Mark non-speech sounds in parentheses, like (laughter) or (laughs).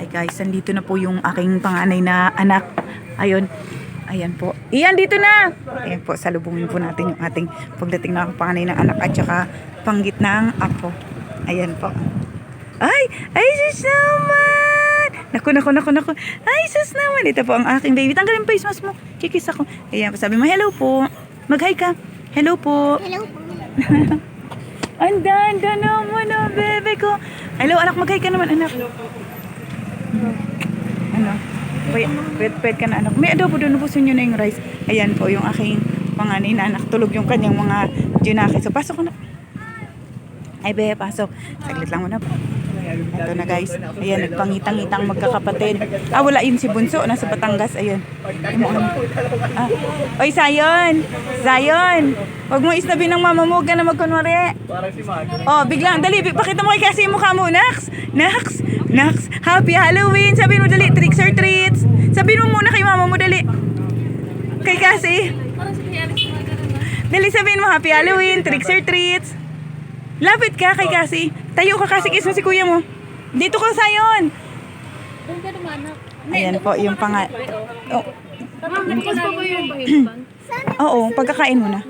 Ay guys, nandito na po yung aking panganay na anak. Ayun. Ayan po. Iyan, dito na! Ayan po, salubungin po natin yung ating pagdating na panganay ng anak at saka panggit ng apo. Ayan po. Ay! Ay, sus naman! Naku, naku, naku, naku. Ay, sus naman. Ito po ang aking baby. Tanggalin face mask mo. Kikis ako. Ayan po, sabi mo, hello po. Mag-hi ka. Hello po. Hello po. (laughs) Ang ganda naman ang bebe ko. Hello, anak, mag-hi ka naman, anak. Ano? Wait, wait, wait ka na, anak. May adobo doon, ubusin nyo na yung rice. Ayan po, yung aking panganay na anak. Tulog yung kanyang mga junaki. So, pasok ko na. Ay, be, pasok. Saglit lang muna po. Ito na guys. Ayan, nagpangitang-itang magkakapatid. Ah, wala yun si Bunso. Nasa Batangas. Mga- Ah. Oy, Sayon! Sayon! Huwag mo isnabi ng mama mo. Huwag ka na magkunwari. Oh, biglang. Dali, pakita mo kay kasi yung mukha mo. Nax! Nax! Nax! Happy Halloween! Sabihin mo dali, tricks or treats. Sabihin mo muna kay mama mo, dali. Kay kasi. Dali, sabihin mo, Happy Halloween, tricks or treats. Lapit ka kay kasi. Tayo ka kasi, kiss mo si kuya mo. Dito ka, naman, anak. Ayan po, yung panga... Oh, (clears throat) oo, pagkakain mo na.